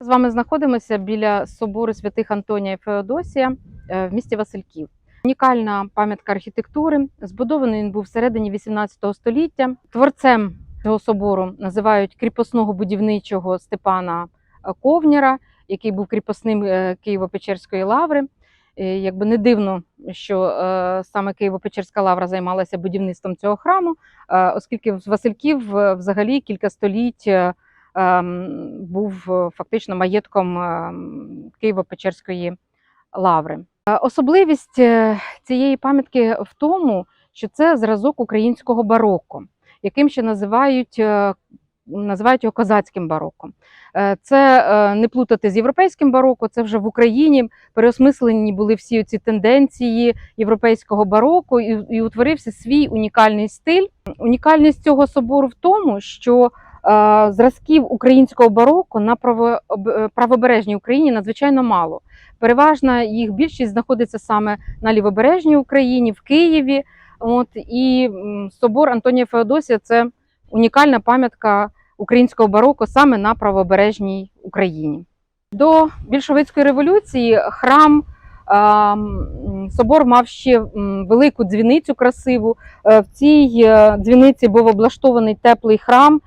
З вами знаходимося біля собору святих Антонія і Феодосія е, в місті Васильків. Унікальна пам'ятка архітектури. Збудований він був всередині 18 століття. Творцем цього собору називають кріпосного будівничого Степана е, Ковняра, який був кріпосним е, Києво-Печерської лаври. Е, Якби не дивно, що саме Києво-Печерська лавра займалася будівництвом цього храму, оскільки Васильків взагалі кілька століть був е, фактично маєтком ем, Києво-Печерської лаври. Е, Особливість е, цієї пам'ятки в тому, що це зразок українського бароко, яким ще називають, називають його козацьким бароком. Це не плутати з європейським бароко, це вже в Україні переосмислені були всі ці тенденції європейського бароко, і, і утворився свій унікальний стиль. Унікальність цього собору в тому, що зразків українського бароко на е, правобережній Україні надзвичайно мало. Переважна їх більшість знаходиться саме на лівобережній Україні, в Києві. От і собор Антонія Феодосія це унікальна пам'ятка українського бароко саме на правобережній Україні. До більшовицької революції храм. Собор мав ще велику дзвіницю красиву. Е, В цій е, дзвіниці був облаштований теплий храм е,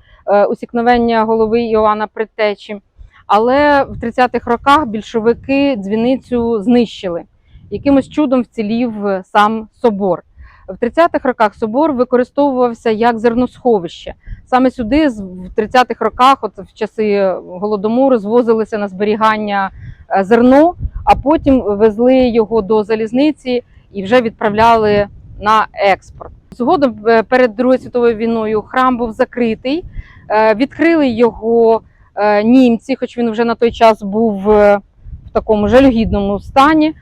усікновення голови Іоанна Предтечі. Але в 30-х роках більшовики дзвіницю знищили. Якимось чудом вцілів е, сам собор. В 30-х роках собор використовувався як зерносховище. Саме сюди в 30-х роках, от в часи голодомору, звозилися на зберігання е, зерно, а потім везли його до залізниці і вже відправляли на експорт. Згодом е, перед Другою світовою війною храм був закритий. Е, Відкрили його е, німці, хоч він вже на той час був е, в такому жалюгідному стані.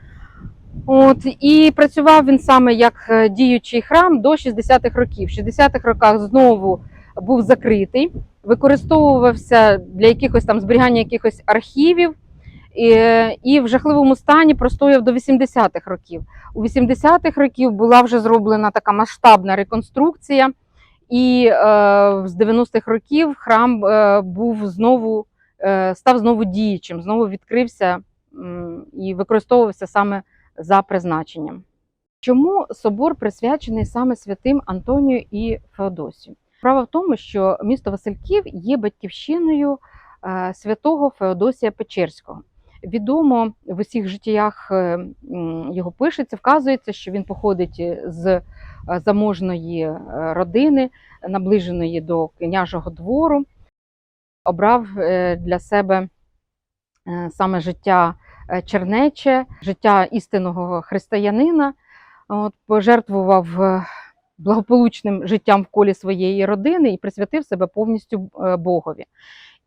От, і працював він саме як діючий храм до 60-х років. В 60-х роках знову був закритий, використовувався для якихось там зберігання якихось архівів. І, і в жахливому стані простояв до 80-х років. У 80-х років була вже зроблена така масштабна реконструкція, і е, з 90-х років храм е, був знову е, став знову діючим, знову відкрився і використовувався саме за призначенням. Чому собор присвячений саме святим Антонію і Феодосію? Справа в тому, що місто Васильків є батьківщиною святого Феодосія Печерського. Відомо в усіх життях е, його пишеться, вказується, що він походить з е, заможної е, родини, наближеної до княжого двору, обрав е, для себе е, саме життя е, чернече, життя істинного християнина, от, пожертвував е, благополучним життям в колі своєї родини і присвятив себе повністю е, Богові.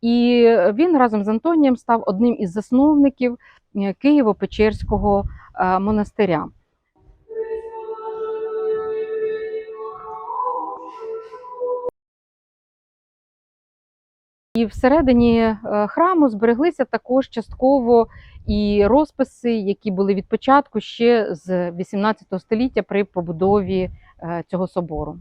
І він разом з Антонієм став одним із засновників е, Києво-Печерського е, монастиря. І всередині е, храму збереглися також частково і розписи, які були від початку ще з 18 століття при побудові цього собору.